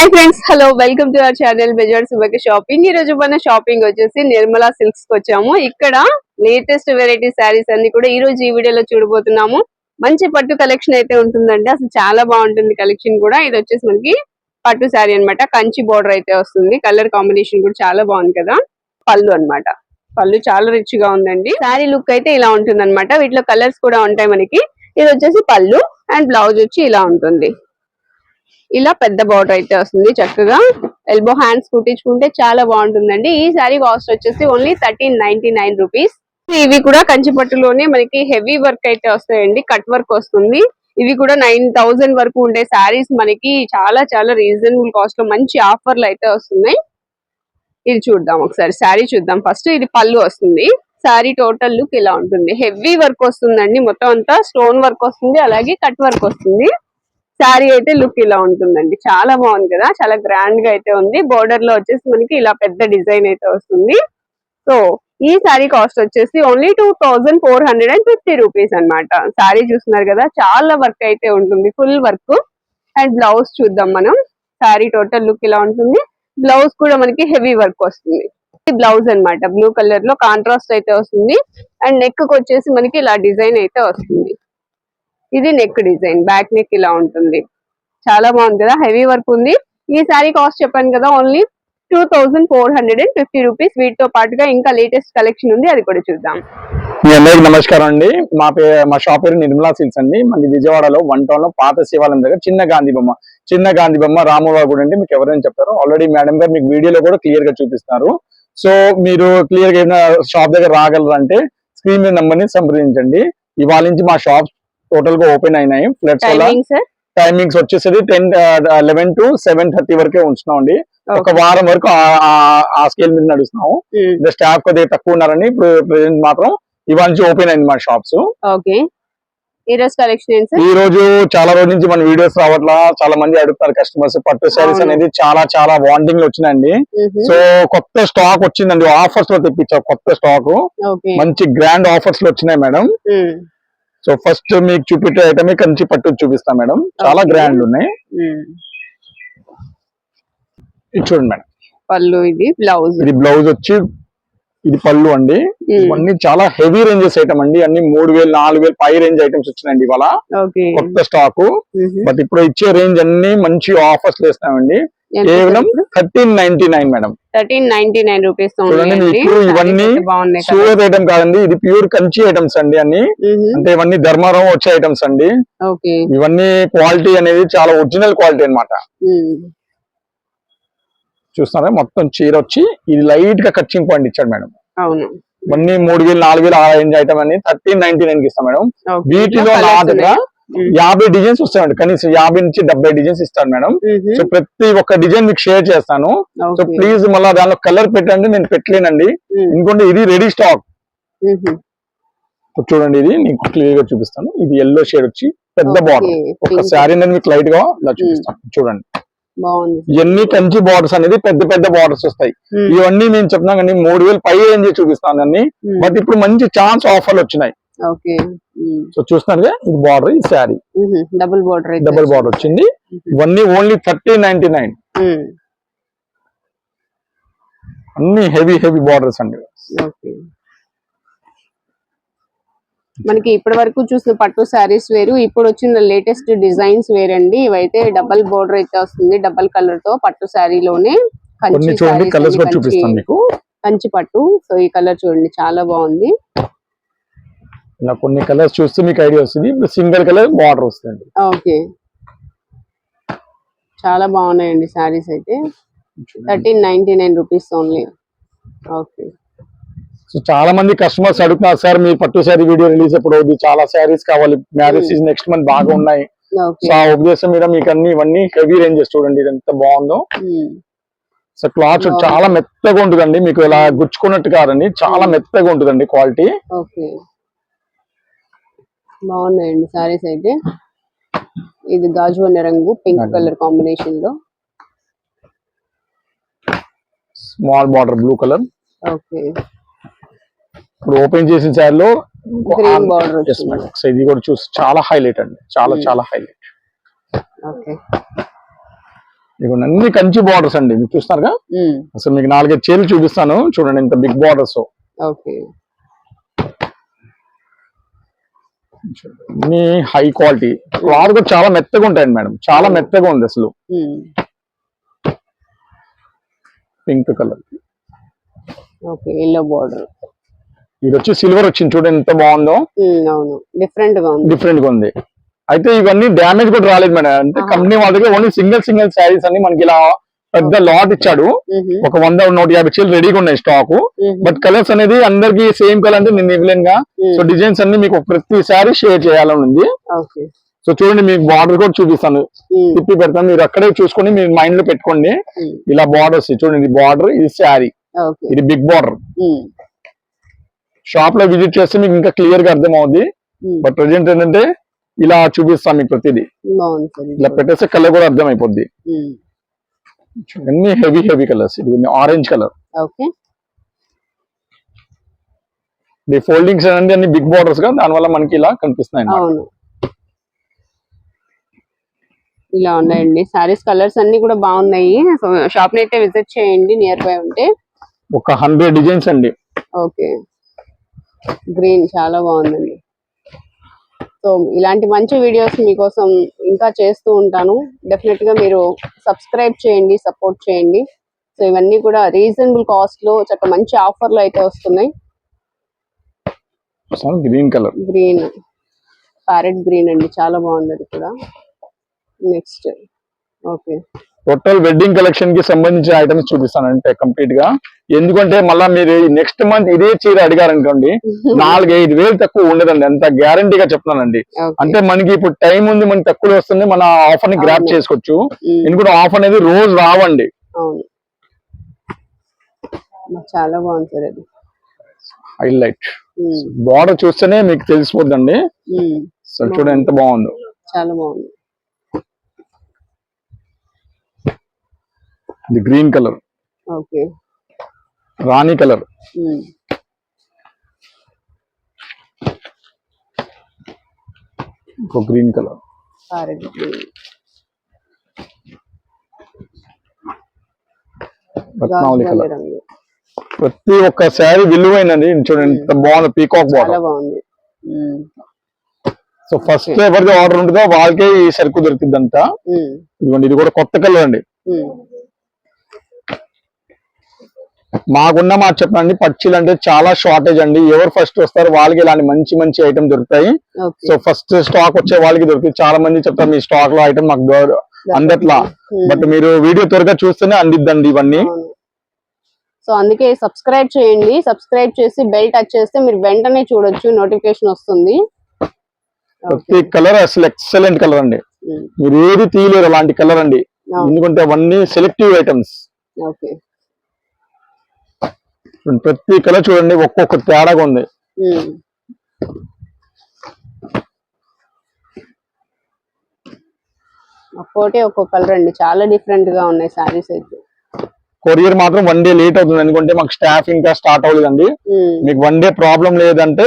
Hi friends hello welcome to our channel బెజార్ సుబకి shopping ఈ రోజు మన షాపింగ్ వచ్చేసి నిర్మలా సిల్క్స్కి వచ్చాము. ఇక్కడ లేటెస్ట్ వెరైటీ శారీస్ అన్ని కూడా ఈ రోజు ఈ వీడియోలో చూడబోతున్నాము. మంచి పట్టు కలెక్షన్ అయితే ఉంటుందండి. అసలు చాలా బాగుంటుంది కలెక్షన్ కూడా. ఇది వచ్చేసి మనకి పట్టు శారీ అన్నమాట. కంచి బోర్డర్ అయితే వస్తుంది. కలర్ కాంబినేషన్ కూడా చాలా బాగుంది కదా. పళ్ళు అన్నమాట. పళ్ళు చాలా రిచ్గా ఉందండి. శారీ లుక్ అయితే ఇలా ఉంటుంది అనమాట వీటిలో కలర్స్ కూడా ఉంటాయి మనకి. ఇది వచ్చేసి పళ్ళు అండ్ బ్లౌజ్ వచ్చి ఇలా ఉంటుంది. ఇలా పెద్ద బార్డర్ అయితే వస్తుంది చక్కగా. ఎల్బో హ్యాండ్స్ కుట్టించుకుంటే చాలా బాగుంటుందండి. ఈ శారీ కాస్ట్ వచ్చేసి only thirteen ninety nine rupees ఇవి కూడా కంచిపట్టులోనే మనకి హెవీ వర్క్ అయితే వస్తాయండి. కట్ వర్క్ వస్తుంది. ఇవి కూడా నైన్ థౌసండ్ వరకు ఉండే శారీస్ మనకి చాలా చాలా రీజనబుల్ కాస్ట్లో మంచి ఆఫర్లు అయితే వస్తున్నాయి. ఇది చూద్దాం ఒకసారి. శారీ చూద్దాం. ఫస్ట్ ఇది పళ్ళు వస్తుంది. శారీ టోటల్ లుక్ ఇలా ఉంటుంది. హెవీ వర్క్ వస్తుందండి. మొత్తం అంతా స్టోన్ వర్క్ వస్తుంది. అలాగే కట్ వర్క్ వస్తుంది. శారీ అయితే లుక్ ఇలా ఉంటుందండి. చాలా బాగుంది కదా? చాలా గ్రాండ్గా అయితే ఉంది. బోర్డర్లో వచ్చేసి మనకి ఇలా పెద్ద డిజైన్ అయితే వస్తుంది. సో ఈ శారీ కాస్ట్ వచ్చేసి only two thousand four hundred and fifty rupees అనమాట శారీ చూస్తున్నారు కదా? చాలా వర్క్ అయితే ఉంటుంది. Full work. అండ్ బ్లౌజ్ చూద్దాం మనం. శారీ టోటల్ లుక్ ఇలా ఉంటుంది. బ్లౌజ్ కూడా మనకి హెవీ వర్క్ వస్తుంది. బ్లౌజ్ అన్నమాట. బ్లూ కలర్లో కాంట్రాస్ట్ అయితే వస్తుంది. అండ్ నెక్కి వచ్చేసి మనకి ఇలా డిజైన్ అయితే వస్తుంది. ఇది నెక్ డిజైన్ బ్యాక్ నెక్ ఇలా ఉంటుంది. చాలా బాగుంది కదా? హెవీ వర్క్ ఉంది. ఈ శారీ కాస్ట్ చెప్పాను కదా only two thousand four hundred and fifty rupees వీటితో పాటుగా ఇంకా లేటెస్ట్ కలెక్షన్ ఉంది అది కూడా చూద్దాం. మీ అందరికి నమస్కారం అండి. మా పే మా షాప్ పేరు నిర్మలా సిల్స్ అండి. మన విజయవాడలో వన్ టౌన్లో పాత శివాలయం దగ్గర చిన్న గాంధీ బొమ్మ చిన్న గాంధీ బొమ్మ రామబాబు గుడి అంటే మీకు ఎవరైనా చెప్తారు ఆల్రెడీ మేడం గారు మీకు వీడియోలో కూడా క్లియర్గా చూపిస్తారు సో మీరు క్లియర్గా ఏమైనా షాప్ దగ్గర రాగలరంటే స్క్రీన్ మీద నంబర్ని సంప్రదించండి. ఇవాళ నుంచి మా షాప్ టోటల్గా ఓపెన్ అయినాయి. ఫ్లెట్స్ వల్ల టైమింగ్స్ వచ్చేసరికి ten eleven to seven thirty వరకే ఉంచున్నాం అండి ఒక వారం వరకు ఆ- స్కేల్ మీద నడుస్తున్నాము. స్టాఫ్ కొద్దిగా తక్కువ ఉన్నారని ప్రెసెంట్ మాత్రం ఇవాళ నుంచి ఓపెన్ అయింది మా షాప్స్ ఓకే ఈ రోజు కలెక్షన్ ఈ రోజు చాలా రోజుల నుంచి మన వీడియోస్ రావట్లా. చాలా మంది అడుగుతారు కస్టమర్స్ పట్టు శారీస్. అనేది చాలా చాలా వాంటింగ్ వచ్చినాయండి. సో కొత్త స్టాక్ వచ్చిందండి. ఆఫర్స్లో తెప్పించాం కొత్త స్టాక్ మంచి గ్రాండ్ ఆఫర్స్లో వచ్చినాయి మేడం సో ఫస్ట్ మీకు చూపించే ఐటమ్ కంచి పట్టు చూపిస్తాం మేడం. చాలా. గ్రాండ్ ఉన్నాయి. ఇది చూడండి మేడం. పళ్ళు ఇది బ్లౌజ్ ఇది బ్లౌజ్ వచ్చి ఇది పళ్ళు అండి. ఇవన్నీ చాలా హెవీ రేంజెస్ ఐటమ్ అండి. అన్ని మూడు వేలు నాలుగు వేలు పై రేంజ్ ఐటమ్స్ వచ్చినాయండి ఇవాళ. కొత్త స్టాక్ బట్ ఇప్పుడు ఇచ్చే రేంజ్ అన్ని మంచి ఆఫర్స్ వేస్తామండి కేవలం thirteen ninety nine madam. Thirteen ninety nine rupees ఇవన్నీ సూరత్ ఐటమ్ కాదండి. ఇది ప్యూర్ కంచి ఐటమ్స్ అండి అన్ని. అంటే ఇవన్నీ ధర్మారం వచ్చే ఐటమ్స్ అండి. ఇవన్నీ క్వాలిటీ అనేది చాలా ఒరిజినల్ క్వాలిటీ అన్నమాట. చూస్తున్నారా? మొత్తం చీర వచ్చి ఇది లైట్గా కచ్చింగ్ పాయింట్ ఇచ్చాడు మేడం. అవును. ఇవన్నీ మూడు వేలు నాలుగు వేలు ఆ రేంజ్ ఐటమ్ అని థర్టీన్ నైన్టీ నైన్కి ఇస్తాం మేడం. వీటిలో నా దగ్గర. యాభై డిజైన్స్ వస్తాయండి కనీసం యాభై నుంచి డెబ్బై డిజైన్స్ ఇస్తాను మేడం. సో ప్రతి ఒక్క డిజైన్ మీకు షేర్ చేస్తాను. సో. ప్లీజ్ మళ్ళీ దానిలో కలర్ పెట్టండి నేను పెట్టలేనండి. ఇంకోటి ఇది రెడీ స్టాక్. చూడండి ఇది మీకు క్లియర్గా చూపిస్తాను. ఇది ఎల్లో షేడ్ వచ్చి పెద్ద బార్డర్ ఒక. శారీ అనేది మీకు లైట్గా ఇలా చూపిస్తాను. చూడండి. ఇవన్నీ కంచి బార్డర్స్ అనేది పెద్ద పెద్ద బార్డర్స్ వస్తాయి. ఇవన్నీ నేను చెప్తున్నా కానీ మూడు వేలు పై రేంజ్ చూపిస్తాను అన్ని. బట్ ఇప్పుడు మంచి ఛాన్స్ ఆఫర్లు వచ్చినాయి. సో చూస్తున్నారుగా ఇది బార్డర్ ఈ saree. Double border double border వచ్చింది. ఇవన్నీ ఓన్లీ థర్టీ నైన్టీ నైన్. అన్ని హెవీ హెవీ బార్డర్స్ అండి. మనకి ఇప్పటి వరకు చూసిన పట్టు శారీస్ వేరు. ఇప్పుడు వచ్చిన లేటెస్ట్ డిజైన్స్ వేరండి. ఇవైతే డబల్ బోర్డర్ అయితే వస్తుంది డబల్ కలర్తో పట్టు శారీలోనే. కంచి పట్టు. సో ఈ కలర్ చూడండి చాలా బాగుంది. ఇలా కొన్ని కలర్స్ చూస్తే మీకు ఐడియా వస్తుంది. సింగిల్ కలర్ బార్డర్ వస్తుంది ఓకే. చాలా బాగున్నాయండి శారీస్ అయితే. Thirteen ninety nine rupees only. Okay. So చాలా మంది కస్టమర్స్ అడుగుతున్నారు సార్ మీ పట్టు శారీ వీడియో రిలీజ్ ఎప్పుడు అవుతుంది చాలా శారీస్ కావాలి మ్యారేజ్ సీజన్ నెక్స్ట్ మంత్ బాగా ఉన్నాయి. సో ఆ ఉద్దేశం మీద మీకు అన్ని ఇవన్నీ హెవీ రేంజెస్ చూడండి ఇది ఎంత బాగుందో. So cloth. చాలా మెత్తగా ఉంటుందండి మీకు ఇలా గుచ్చుకున్నట్టు కాదండి చాలా మెత్తగా ఉంటుందండి క్వాలిటీ ఓకే బాగున్నాయండి సారీస్ అయితే. ఇది గాజు అనే రంగు పింక్. కలర్ కాంబినేషన్లో. Small border blue colour okay ఇప్పుడు ఓపెన్ చేసిన శారీలో Green border వచ్చింది. సో ఇది కూడా చూసి చాలా హైలైట్ అండి. చాలా Hmm. చాలా హైలైట్ ఓకే ఇదిగోండి అన్ని కంచి బార్డర్స్ అండి. మీరు చూస్తున్నారుగా? ఉమ్, అసలు మీకు నాలుగైదు చీరలు చూపిస్తాను. చూడండి ఇంత బిగ్ బార్డర్స్ ఓకే అన్ని హై క్వాలిటీ క్లాత్ కూడా చాలా మెత్తగా ఉంటాయండి మేడం. చాలా మెత్తగా ఉంది అసలు. Pink colour okay yellow border ఇది వచ్చి సిల్వర్ వచ్చింది చూడండి ఎంత బాగుందో. అవును. డిఫరెంట్గా ఉంది. డిఫరెంట్గా ఉంది. అయితే ఇవన్నీ డ్యామేజ్ కూడా రాలేదు మేడం. అంటే. కంపెనీ వాళ్ళ దగ్గర ఓన్లీ సింగిల్ సింగిల్ శారీస్ అన్ని మనకి ఇలా పెద్ద లాట్ ఇచ్చాడు. ఒక వంద నూట యాభై చీరలు రెడీగా ఉన్నాయి స్టాక్ బట్ కలర్స్ అనేది అందరికి సేమ్ కలర్ అంటే నేను ఇవ్వలేను గా సో డిజైన్స్ అన్ని మీకు ప్రతి శారీ షేర్ చేయాలని ఉంది. సో చూడండి మీకు బార్డర్ కూడా చూపిస్తాను. తిప్పి పెడతాను. మీరు అక్కడే చూసుకొని మీరు మైండ్లో పెట్టుకోండి. ఇలా బార్డర్స్ చూడండి ఇది బార్డర్ ఇది శారీ ఇది బిగ్ బార్డర్ షాప్లో విజిట్ చేస్తే మీకు ఇంకా క్లియర్గా అర్థం అవుద్ది ఉమ్, బట్ ప్రజెంట్ ఏంటంటే ఇలా చూపిస్తాం మీకు ప్రతిదీ. ఇలా. పెట్టేస్తే కలర్ కూడా అర్థం అయిపోద్ది ఉమ్, అన్ని హెవీ హెవీ కలర్స్ ఇది ఆరెంజ్ కలర్ ఓకే ఇది ఫోల్డింగ్స్ అనేది అన్ని బిగ్ బార్డర్స్గా దానివల్ల మనకి ఇలా కనిపిస్తున్నాయి ఇలా ఉన్నాయండి. సారీస్ కలర్స్ అన్ని కూడా బాగున్నాయి. షాప్ని అయితే విజిట్ చేయండి నియర్ బై ఉంటే. ఒక హండ్రెడ్ డిజైన్స్ అండి. ఓకే గ్రీన్ చాలా బాగుందండి. సో ఇలాంటి మంచి వీడియోస్ మీకోసం ఇంకా చేస్తూ ఉంటాను. డెఫినెట్గా మీరు సబ్స్క్రైబ్ చేయండి సపోర్ట్ చేయండి. సో ఇవన్నీ కూడా రీజనబుల్ కాస్ట్లో చక్క మంచి ఆఫర్లో అయితే వస్తున్నాయి. Green colour green parrot green అండి. చాలా బాగుంది అది కూడా. నెక్స్ట్ ఓకే టోటల్ వెడ్డింగ్ కలెక్షన్కి సంబంధించిన ఐటమ్స్ చూపిస్తానంటే కంప్లీట్గా. ఎందుకంటే మళ్ళీ మీరు నెక్స్ట్ మంత్ ఇదే చీర అడిగారు అనుకోండి నాలుగు ఐదు వేలు తక్కువ ఉండదండి. అంత గ్యారంటీగా చెప్తున్నానండి. అంటే మనకి ఇప్పుడు టైం ఉంది మనకి తక్కువ వస్తుంది మన ఆఫర్ని గ్రాప్. చేసుకోవచ్చు. ఎందుకంటే ఆఫర్ అనేది రోజు రావండి. చాలా అది. హైలైట్ బార్డర్ చూస్తేనే మీకు తెలిసిపోద్దండి. సో చూడండి ఎంత బాగుందో. చాలా బాగుంది. ఇది గ్రీన్ కలర్. ఓకే. రాణి కలర్. ఇంకో గ్రీన్ కలర్. రత్నావళి కలర్. ప్రతి ఒక్క శారీ విలువైనది చూడండి ఎంత బాగుంది. పీకాక్ బాగుంది. సో ఫస్ట్ ఎవరిది ఆర్డర్ ఉంటుందో వాళ్ళకే ఈ సరుకు దొరికింది అంట ఉమ్, ఇదిగోండి ఇది కూడా కొత్త కలర్ అండి. మాకున్న మాట చెప్పండి పచ్చిలు అంటే చాలా షార్టేజ్ అండి. ఎవరు ఫస్ట్ వస్తారో వాళ్ళకి ఇలాంటి మంచి మంచి ఐటమ్ దొరుకుతాయి. సో ఫస్ట్ స్టాక్ వచ్చే వాళ్ళకి దొరుకుతుంది చాలా మంది చెప్తారు మీ స్టాక్లో ఐటమ్ మాకు అందట్లా. బట్ మీరు వీడియో త్వరగా చూస్తేనే అందిద్దండి ఇవన్నీ. సో అందుకే సబ్స్క్రైబ్ చేయండి. సబ్స్క్రైబ్ చేసి బెల్ టచ్ చేస్తే మీరు వెంటనే చూడొచ్చు నోటిఫికేషన్ వస్తుంది. ప్రతి కలర్ అసలు ఎక్సలెంట్ కలర్ అండి. ఉమ్, మీరు ఏది తీయలేరు అలాంటి కలర్ అండి. ఎందుకంటే అవన్నీ సెలెక్టివ్ ఐటమ్స్ ఓకే ప్రతి కలర్ చూడండి ఒక్కొక్క తేడాగా ఉంది. ఒక్కోటే ఒక్కో కలర్ అండి. చాలా డిఫరెంట్గా ఉన్నాయి సారీస్ అయితే. కొరియర్ మాత్రం వన్ డే లేట్ అవుతుంది. ఎందుకంటే మాకు స్టాఫ్ ఇంకా స్టార్ట్ అవ్వలేదండి. మీకు వన్ డే ప్రాబ్లం లేదంటే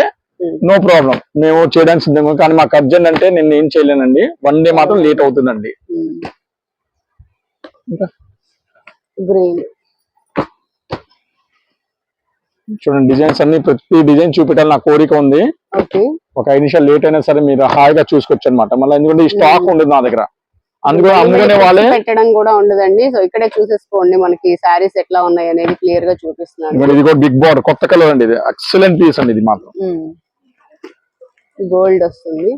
నో ప్రాబ్లం మేము చేయడానికి సిద్ధంగా ఉన్నాం. కానీ మాకు అర్జెంట్ అంటే నేను ఏం చేయలేనండి. వన్ డే మాత్రం లేట్ అవుతుందండి. గ్రీన్ చూడండి డిజైన్స్ అన్ని ప్రతి డిజైన్ చూపెట్టాలి నా కోరిక ఉంది. ఒక ఐదు నిమిషాలు లేట్ అయినా సరే మీరు హాయిగా చూసుకోవచ్చు అనమాట మళ్ళీ ఎందుకంటే ఈ స్టాక్ ఉండదు నా దగ్గర. అందుకని అమ్ముకునే వాళ్ళే పెట్టడం కూడా ఉండదండి. సో ఇక్కడే చూసేసుకోండి మనకి సారీస్ ఎట్లా ఉన్నాయి అనేది క్లియర్గా చూపిస్తున్నాను. ఇది కూడా బిగ్ బార్డర్ కొత్త కలర్ అండి ఇది. ఎక్సలెంట్ పీస్ అండి ఇది మాత్రం. గోల్డ్ వస్తుంది.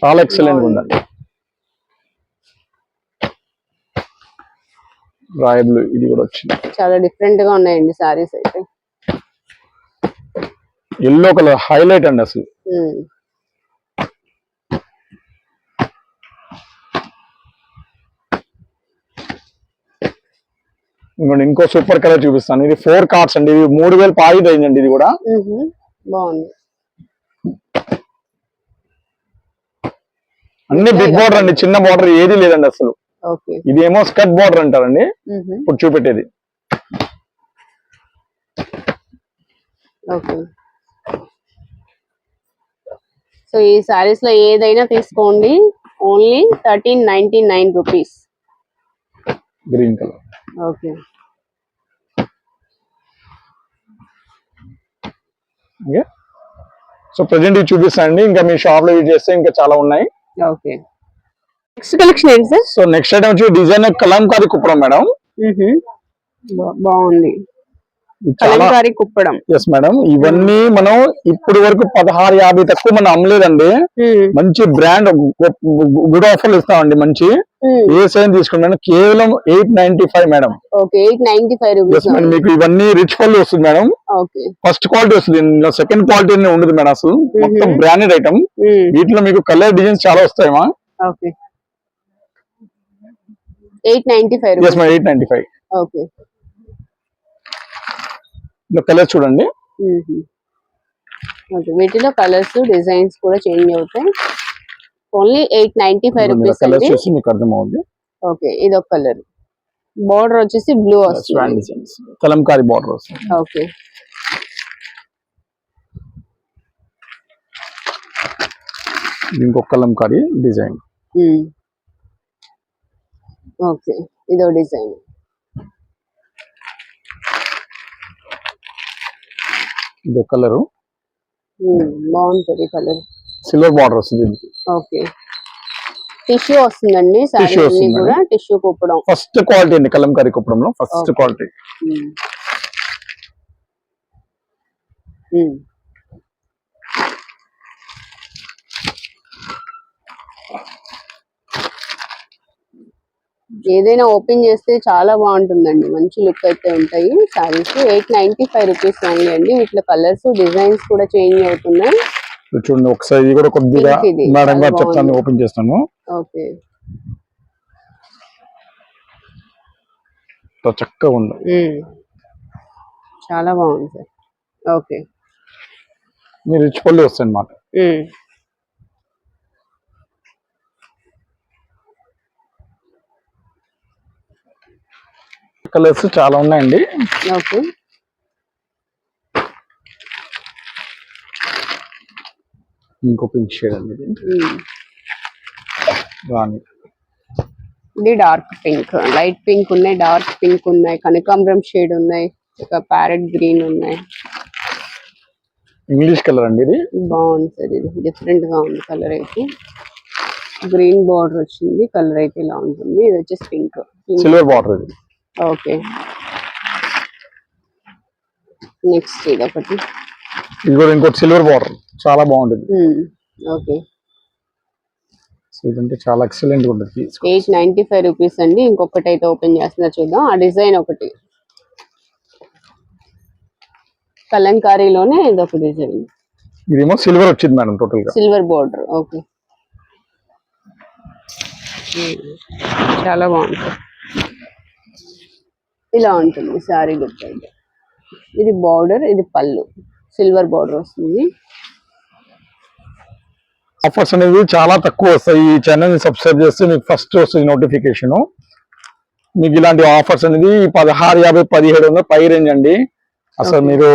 చాలా ఎక్సలెంట్ ఉందండి. రాయల్ బ్లూ ఇది కూడా వచ్చింది. చాలా డిఫరెంట్గా ఉన్నాయండి సారీస్ అయితే. ఎల్లో కలర్ హైలైట్ అండి అసలు. ఇంకోటి ఇంకో సూపర్ కలర్ చూపిస్తాను. ఇది ఫోర్ కార్డ్స్ అండి. ఇది మూడు వేలు పాయి అయిందండి ఇది కూడా. బాగుంది. అన్ని బిగ్ బార్డర్ అండి చిన్న బార్డర్ ఏది లేదండి అసలు. ఇదేమో స్కర్ట్ బార్డర్ అంటారండి. ఇప్పుడు చూపెట్టేది. ఓకే. సో ఈ సారీస్లో ఏదైనా తీసుకోండి. Only thirteen ninety nine rupees. Green colour. Okay. So present ఇది చూపిస్తానండి. ఇంకా మీ షాప్లో యూజ్ చేస్తే ఇంకా చాలా ఉన్నాయి. ఓకే. నెక్స్ట్ కలెక్షన్ ఏంటి సార్? సో నెక్స్ట్ ఐటమ్ వచ్చి డిజైన్ కలంకారీ కుప్పడం మేడం. బాగుంది. కలంకారీ కుప్పడం. ఎస్ మేడం ఇవన్నీ మనం ఇప్పుడు వరకు పదహారు యాభై తక్కువ మనం అమ్మలేదండి. మ్మ్. మంచి బ్రాండ్ గుడ్ ఆఫర్లు ఇస్తామండి మంచి. ఏ సైన్ తీసుకోండి మేడం కేవలం ఎయిట్ నైన్టీ ఫైవ్ మేడం మీకు ఇవన్నీ రిచ్ పళ్ళు వస్తుంది మేడం ఫస్ట్ క్వాలిటీ వస్తుంది. సెకండ్ క్వాలిటీ ఉండదు మేడం అసలు. మొత్తం బ్రాండెడ్ ఐటమ్. వీటిలో మీకు కలర్ డిజైన్స్ చాలా వస్తాయమ్మా. Eight ninety five yes madam eight ninety five. Okay. Colour చూడండి. ఓకే వీటిలో కలర్స్ డిజైన్స్ కూడా చేంజ్ అవుతాయి. Only eight ninety five rupees colour అండి. చూసి మీకు అర్థమవుద్ది. ఓకే ఇది ఒక కలర్. బార్డర్ వచ్చేసి బ్లూ వస్తుంది. కలంకారీ బార్డర్ వస్తుంది. ఓకే. ఇంకొక కలంకారీ డిజైన్. ఓకే ఇదో డిజైన్. ఇది కలర్. బాగుంటుంది కలర్. సిల్వర్ బార్డర్ వస్తుంది దీనికి. ఓకే. టిష్యూ వస్తుందండి వస్తుంది కూడా టిష్యూ కుప్పడం. ఫస్ట్ క్వాలిటీ అండి కలంకారీ కుప్పడంలో ఫస్ట్. క్వాలిటీ. ఏదైనా ఓపెన్ చేస్తే చాలా బాగుంటుందండి. మంచి లుక్ అయితే ఉంటాయి. Saris eight ninety five rupees only అండి. వీటిలో కలర్స్ డిజైన్స్ కూడా చేంజ్ అవుతున్నాయి. చూడండి ఒకసారి కూడా కొద్దిగా మేడం గారు చెప్తాను. ఓపెన్ చేస్తాను. ఓకే. చక్కగా ఉంది. చాలా బాగుంది సార్. ఓకే. మీరు రిచ్ పళ్ళు వస్తాయి అన్నమాట. కలర్స్ చాలా ఉన్నాయండి. ఓకే. ఇంకో పింక్ షేడ్ అండి ఇది. మ్మ్. రాణి. ఇది డార్క్ పింక్. లైట్ పింక్ ఉన్నాయి డార్క్ పింక్ ఉన్నాయి కనకాంబరం షేడ్ ఉన్నాయి ఒక ప్యారెట్ గ్రీన్ ఉన్నాయి. ఇంగ్లీష్ కలర్ అండి ఇది? బాగుంది సార్ ఇది. డిఫరెంట్గా ఉంది కలర్ అయితే. గ్రీన్ బార్డర్ వచ్చింది కలర్ అయితే ఇలా ఉంటుంది. ఇది వచ్చేసి పింక్ సిల్వర్ బార్డర్ ఇది. ఓకే. నెక్స్ట్ ఇది ఒకటి ఇది కూడా ఇంకోటి సిల్వర్ బార్డర్. చాలా బాగుంటుంది. ఓకే. ఇదంటే చాలా ఎక్సలెంట్ ఉంటుంది ఎయిట్ నైన్టీ ఫైవ్ రూపీస్ అండి. ఇంకొకటి అయితే ఓపెన్ చేస్తున్నా చూద్దాం. ఆ డిజైన్ ఒకటి. కలంకారీలోనే ఇది ఒక డిజైన్. ఇదేమో సిల్వర్ వచ్చింది మేడం టోటల్గా సిల్వర్ బోర్డర్. ఓకే. చాలా బాగుంది. ఇలా ఉంటుంది శారీ లుక్ అయితే. ఇది బార్డర్ ఇది పళ్ళు. సిల్వర్ బార్డర్ వస్తుంది. ఆఫర్స్ అనేది చాలా తక్కువ వస్తాయి. ఈ ఛానల్ని సబ్స్క్రైబ్ చేస్తే మీకు ఫస్ట్ వస్తుంది నోటిఫికేషన్ మీకు ఇలాంటి ఆఫర్స్ అనేది పదహారు యాభై పదిహేడు వందల పై రేంజ్ అండి. అసలు. మీరు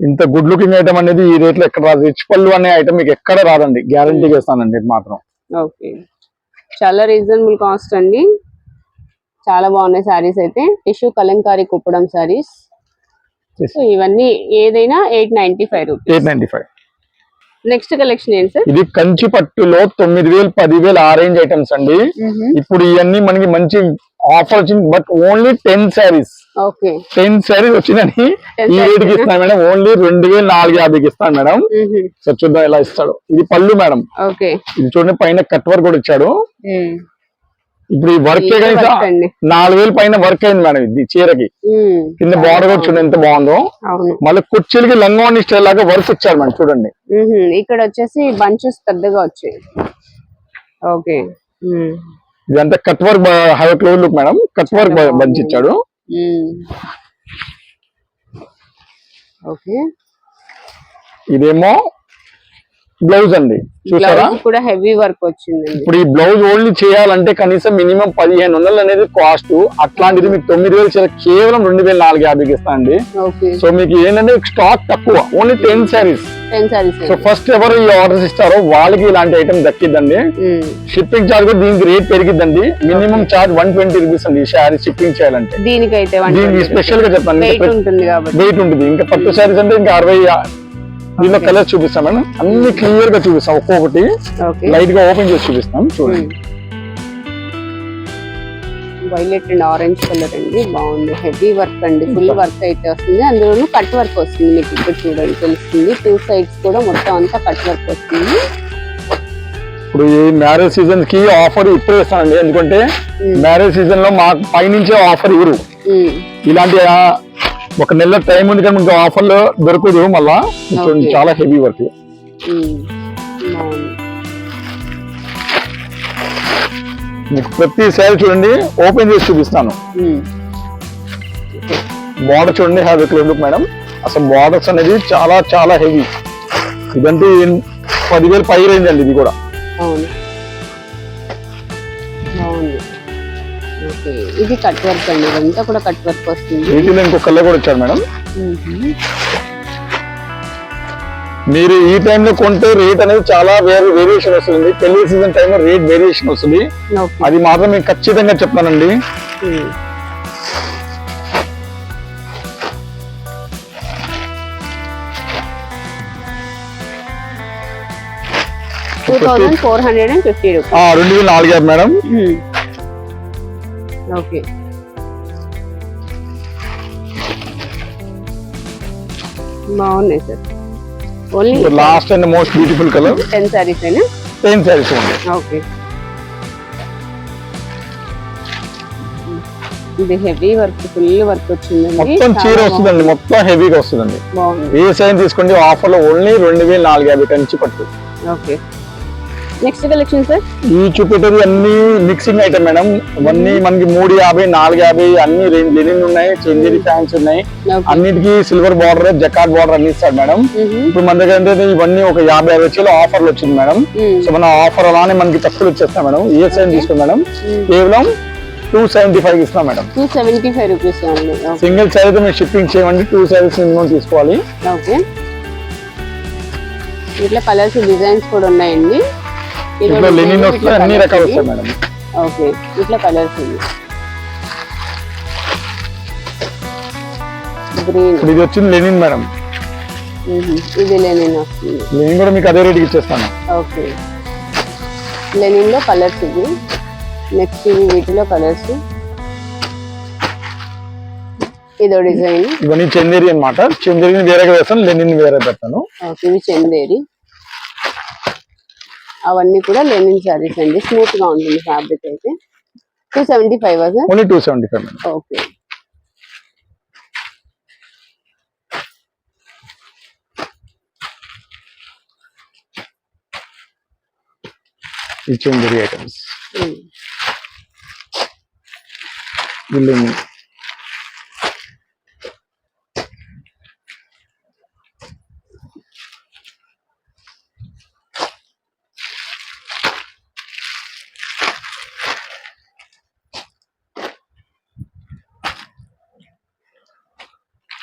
ఇంత గుడ్ లుకింగ్ ఐటమ్ అనేది ఈ రేట్లో ఎక్కడ రాదు. రిచ్ పళ్ళు అనే ఐటమ్ మీకు ఎక్కడ రాదండి. గ్యారంటీ చేస్తానండి ఇది మాత్రం. ఓకే చాలా రీజనబుల్ కాస్ట్ అండి. చాలా బాగున్నాయి శారీస్ అయితే. టిష్యూ కలంకారీ కుప్పడం శారీస్ సో ఇవన్నీ ఏదైనా eight ninety five rupees eight ninety five next collection ఏంటి సార్ ఇది కంచి పట్టులో తొమ్మిది వేలు పది వేలు ఆ రేంజ్ ఐటమ్స్ అండి. ఇప్పుడు ఇవన్నీ మనకి మంచి ఆఫర్ వచ్చింది but only ten saris okay ten saris వచ్చిందని 10 ఈ sarees రేటుకి ఇస్తాను మేడం. ఓన్లీ రెండు వేల నాలుగు యాభైకి ఇస్తాను మేడం. సో చూద్దాం ఎలా ఇస్తాడు. ఇది పళ్ళు మేడం. ఓకే ఇది చూడండి పైన కట్ వర్క్ కూడా ఇచ్చాడు. ఇప్పుడు ఈ వర్క్. నాలుగు వేలు పైన వర్క్ అయింది మేడం ఇది చీరకి కింద బార్డర్ కూడా చూడండి ఎంత బాగుందో మళ్ళీ కుర్చీలకి లంగోని స్టైల్ లాగా వర్క్ ఇచ్చారు మేడం చూడండి. ఇక్కడ వచ్చేసి బంచెస్ పెద్దగా వచ్చాయి ఓకే. ఇదంతా cut work high close look madam cut work. Bunch ఇచ్చాడు. ఓకే ఇదేమో బ్లౌజ్ అండి. చూసారా? కూడా హెవీ వర్క్ వచ్చిందండి. ఇప్పుడు ఈ బ్లౌజ్ ఓన్లీ చేయాలంటే కనీసం మినిమం పదిహేను వందలు అనేది కాస్ట్. అట్లాంటిది మీకు తొమ్మిది వేలు చీర కేవలం రెండు వేల నాలుగు యాభైకి ఇస్తానండి ఓకే. సో మీకు ఏంటంటే స్టాక్ తక్కువ. Only ten saris saris so first ఎవరు ఈ ఆర్డర్స్ ఇస్తారో వాళ్ళకి ఇలాంటి ఐటమ్ దక్కిద్దండి. షిప్పింగ్ చార్జ్ కూడా దీనికి rate పెరిగిద్దండి. Minimum charge one twenty rupees అండి ఈ శారీ షిప్పింగ్ చేయాలంటే. దీనికి స్పెషల్గా చెప్పండి. వెయిట్ ఉంటుంది కాబట్టి. వెయిట్ ఉంటుంది. ఇంకా పట్టు శారీస్ అంటే ఇంకా అరవై దీనిలో కలర్స్ చూపిస్తాం మేడం. అన్ని క్లియర్గా చూపిస్తాం ఒక్కొక్కటి. లైట్గా ఓపెన్ చేసి చూపిస్తాం చూడండి. వైలెట్ అండ్ ఆరెంజ్ కలర్ అండి బాగుంది. హెవీ వర్క్ అండి ఫుల్ వర్క్ అయితే వస్తుంది. అందులోనూ కట్ వర్క్ వస్తుంది మీకు ఇక్కడ చూడండి తెలుస్తుంది. టూ సైడ్స్ కూడా మొత్తం అంతా కట్ వర్క్ వస్తుంది. ఇప్పుడు ఈ మ్యారేజ్ సీజన్కి ఆఫర్ ఇప్పుడే ఇస్తానండి. ఎందుకంటే మ్యారేజ్ సీజన్లో మాకు పైనుంచే ఆఫర్ ఇవ్వరు. ఉమ్, ఇలాంటి ఒక నెల టైం ఉంది కానీ మీకు ఆఫర్లు దొరకదు మళ్ళా. చూడండి. చాలా హెవీ వర్క్. మీకు ప్రతి శారీ చూడండి ఓపెన్ చేసి చూపిస్తాను. బార్డర్ చూడండి హ్యావ్ లుక్ మేడం అసలు బార్డర్స్ అనేది చాలా చాలా హెవీ ఇదంటే పదివేలు పై రేంజ్ అండి ఇది కూడా. ఓకే. ఇది కట్ వర్క్ అండి. ఇదంతా కూడా కట్ వర్క్ వస్తుంది. వీటిలో ఇంకో కలర్ కూడా వచ్చాడు మేడం. మీరు ఈ టైంలో కొంటే రేట్ అనేది చాలా వేరే వేరియేషన్ వస్తుంది. పెళ్ళి సీజన్ టైంలో రేట్ వేరియేషన్ వస్తుంది. అది మాత్రం నేను ఖచ్చితంగా చెప్తానండి. Two thousand four hundred and fifty rupees. రెండు వేల నాలుగు మేడం. ఓకే. బాగున్నాయి sir. Only last and most beautiful colour ten saris అయినా? శారీస్ ఉంది ఓకే. ఇది హెవీ వర్క్ ఫుల్ వర్క్ వచ్చిందండి. మొత్తం చీర వస్తుందండి మొత్తం హెవీగా వస్తుందండి. ఏ సైజ్ తీసుకోండి ఆఫర్లో ఓన్లీ రెండు వేల నాలుగు యాభై కంచి పట్టు ఓకే. నెక్స్ట్ కలెక్షన్ సార్ ఈ చూపెట్టేది అన్ని మిక్సింగ్ ఐటమ్ మేడం ఇవన్నీ మనకి మూడు యాభై నాలుగు యాభై అన్ని రేంజ్ లెనిన్ ఉన్నాయి చందేరి ఫ్యాన్స్ ఉన్నాయి. ఓకే అన్నిటికీ సిల్వర్ బార్డర్ జకాట్ బార్డర్ అన్ని ఇస్తాడు మేడం ఇప్పుడు మన దగ్గర ఏంటంటే ఇవన్నీ ఒక యాభై అరవై చీల ఆఫర్లు వచ్చింది మేడం సో మన ఆఫర్ అలానే మనకి తక్కువ వచ్చేస్తాం మేడం ఏ సైజ్ తీసుకోండి మేడం కేవలం టూ సెవెంటీ ఫైవ్ ఇస్తాం madam two seventy five rupees single size మీరు షిప్పింగ్ చేయండి టూ సైజెస్ మినిమం తీసుకోవాలి. ఓకే ఇట్లా కలర్స్ డిజైన్స్ కూడా ఉన్నాయండి. ఇట్లా లెనిన్ వస్తాయి అన్ని రకాలు. వస్తాయి మేడం. ఓకే. ఇట్లా కలర్స్ ఇప్పుడు ఇది వచ్చింది లెనిన్ మేడం. ఇది లెనిన్ వస్తుంది. లెనిన్ కూడా మీకు అదే రేట్కి ఇచ్చేస్తాను. ఓకే. లెనిన్లో కలర్స్ ఇది నెక్స్ట్ ఇవి వీటిలో కలర్స్ ఇదో డిజైన్ ఇవన్నీ చందేరి అన్నమాట. చందేరిని వేరేగా వేస్తాను లెనిన్ వేరే పెడతాను. ఓకే ఇవి చందేరి. అవన్నీ కూడా లెనిన్ శారీస్ అండి. స్మూత్గా ఉంటుంది ఫ్యాబ్రిక్ అయితే. Two seventy five only two seventy five okay. Chanderi items um.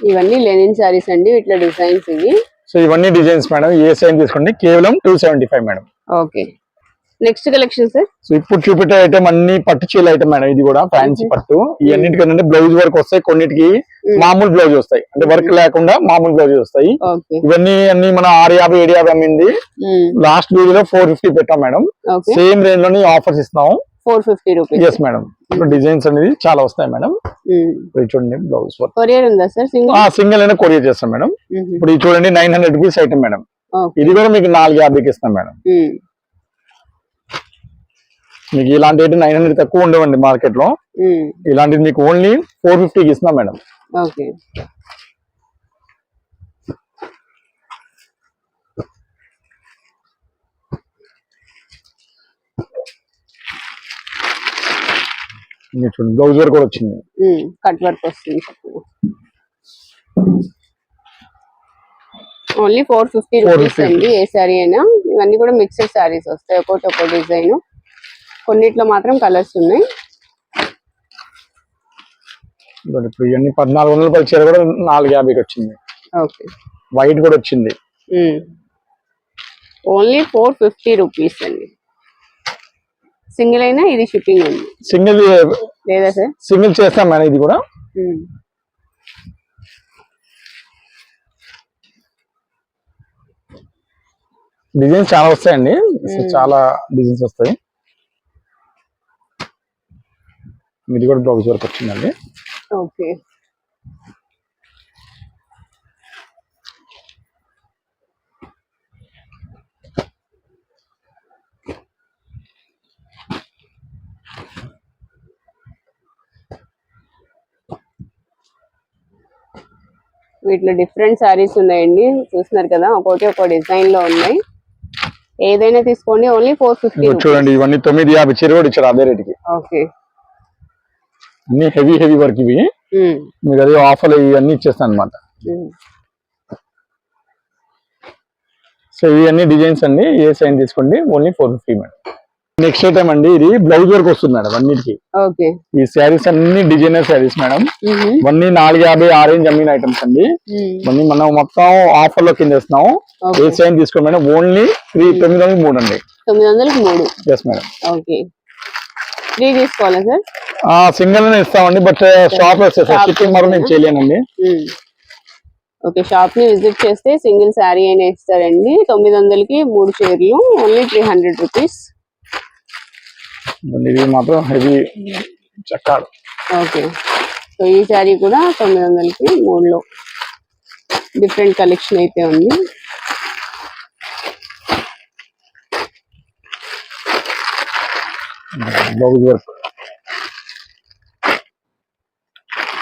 ఇవన్నీ లెనిన్ శారీస్ అండి ఇట్లా డిజైన్స్ ఇవి. సో ఇవన్నీ డిజైన్స్ మేడం. ఏ సైజ్ తీసుకోండి కేవలం two seventy five madam. Okay. Next collection sir? So ఇప్పుడు చూపెట్టే ఐటమ్ అన్ని పట్టు చీల ఐటమ్ మేడం. ఇది కూడా ఫ్యాన్సీ పట్టు. ఈ అన్నిటికంటే బ్లౌజ్ వర్క్ వస్తాయి. కొన్నిటికి మామూలు బ్లౌజ్ వస్తాయి. అంటే వర్క్ లేకుండా మామూలు బ్లౌజ్ వస్తాయి. ఇవన్నీ అన్ని మన ఆరు యాభై ఏడు యాభై అమ్మింది లాస్ట్ వీడియోలో ఫోర్ ఫిఫ్టీ పెట్టాం మేడం. సేమ్ రేంజ్లోని ఆఫర్స్ ఇస్తాం four fifty rupees. Yes madam ఇప్పుడు డిజైన్స్ అనేది చాలా వస్తాయి మేడం ఇప్పుడు ఇది చూడండి బ్లౌజ్ కొరియర్ ఉందా సార్ సింగిల్ సింగిల్ అయినా కొరియర్ చేస్తాం మేడం ఇప్పుడు ఇది చూడండి nine hundred rupees item madam ఇది కూడా మీకు నాలుగు యాభైకి ఇస్తాం మేడం మీకు ఇలాంటి అయితే నైన్ హండ్రెడ్ తక్కువ ఉండవండి మార్కెట్లో. ఇలాంటిది మీకు ఓన్లీ ఫోర్ ఫిఫ్టీకి ఇస్తున్నాం మేడం ఓకే చూడండి బ్లౌజ్ వర్క్ కూడా వచ్చింది. కట్ వర్క్ వస్తుంది ఓన్లీ ఫోర్ ఫిఫ్టీ రూపీస్ 450. అండి ఏ శారీ అయినా. ఇవన్నీ కూడా మిక్స్డ్ శారీస్ వస్తాయి ఒక్కొక్కటి ఒక్కో డిజైన్ కొన్నిట్లో మాత్రం కలర్స్ ఉన్నాయి. ఇప్పుడు ఇవన్నీ పద్నాలుగు వందల చీర కూడా నాలుగు యాభైకి వచ్చింది. ఓకే. వైట్ కూడా వచ్చింది. ఓన్లీ ఫోర్ ఫిఫ్టీ రూపీస్ అండి. సింగిల్ అయినా ఇది షిప్పింగ్ ఉంది. సింగిల్ లేదా సార్? సింగిల్ చేస్తాం మేడం ఇది కూడా. డిజైన్స్ చాలా వస్తాయండి. చాలా డిజైన్స్ వస్తాయి. ఇది కూడా బ్లౌజ్ వర్క్ వచ్చిందండి. ఓకే. వీటిలో డిఫరెంట్ సారీస్ ఉన్నాయండి. చూస్తున్నారు కదా ఒక్కొక్కటి ఒక డిజైన్లో ఉన్నాయి. ఏదైనా తీసుకోండి ఓన్లీ ఫోర్ ఫిఫ్టీ చూడండి ఇవన్నీ తొమ్మిది యాభై చీర కూడా ఇచ్చారు అదే రేటుకి. ఓకే అన్ని హెవీ హెవీ వర్క్ ఇవి. మీకు అదే ఆఫర్లు ఇవన్నీ ఇచ్చేస్తాను అనమాట సో ఇవన్నీ డిజైన్స్ అండి. ఏ సైన్ తీసుకోండి only four fifty madam next item అండి ఇది బ్లౌజ్ వర్క్ వస్తుంది మేడం అన్నిటికి. ఓకే. ఈ శారీస్ అన్ని డిజైనర్ శారీస్ మేడం. ఇవన్నీ నాలుగు యాభై ఆరేంజ్ అమ్మిన ఐటమ్స్ అండి. ఇవన్నీ మనం మొత్తం ఆఫర్లో కింద ఇస్తున్నాం. ఏ సైన్ తీసుకోండి మేడం? ఓన్లీ త్రీ తొమ్మిది వందల మూడు అండి. తొమ్మిది వందలకి మూడు. Yes madam. ఓకే. త్రీ తీసుకోవాలా సార్? సింగిల్ ఇస్తామండి బట్ షాప్ షిప్పింగ్ మాత్రం నేను చేయలేనండి ఓకే షాప్ని విజిట్ చేస్తే సింగిల్ శారీ అయినా ఇస్తారండి. తొమ్మిది వందలకి మూడు చీరలు ఓన్లీ త్రీ హండ్రెడ్ రూపీస్ ఇది మాత్రం హెవీ చక్కాడు ఓకే. సో ఈ శారీ కూడా తొమ్మిది వందలకి మూడులో. డిఫరెంట్ కలెక్షన్ అయితే ఉంది. బ్లౌజ్ వర్క్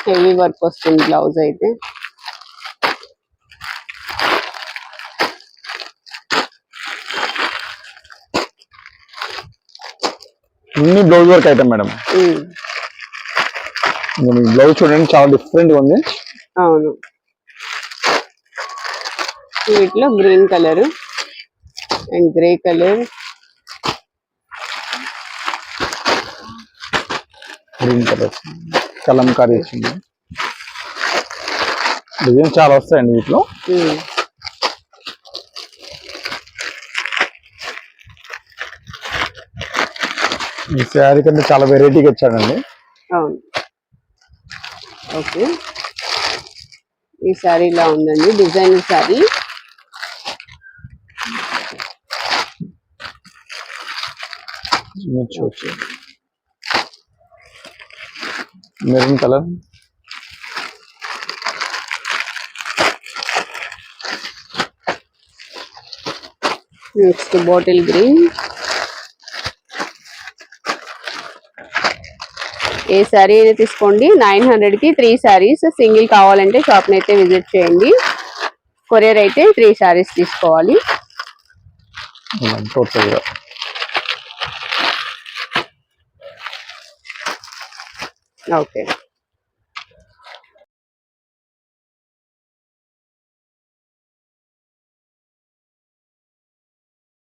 హెవీ వర్క్ వస్తుంది బ్లౌజ్ అయితే. అన్ని blouse work item madam blouse చూడండి చాలా డిఫరెంట్ ఉంది. అవును. వీటిలో green colour and grey colour green colour kalamkari వచ్చింది డిజైన్స్ చాలా వస్తాయండి వీటిలో. ఈ శారీ కంటే చాలా వెరైటీగా ఇచ్చాడండి. అవును. ఓకే. ఈ శారీ ఇలా ఉందండి డిజైన్ శారీ. చూడొచ్చు maroon colour. Next bottle green. ఏ శారీ అయితే తీసుకోండి నైన్ హండ్రెడ్కి త్రీ శారీస్ సింగిల్ కావాలంటే షాప్ని అయితే విజిట్ చేయండి. కొరియర్ అయితే త్రీ శారీస్ తీసుకోవాలి. టోటల్గా ఓకే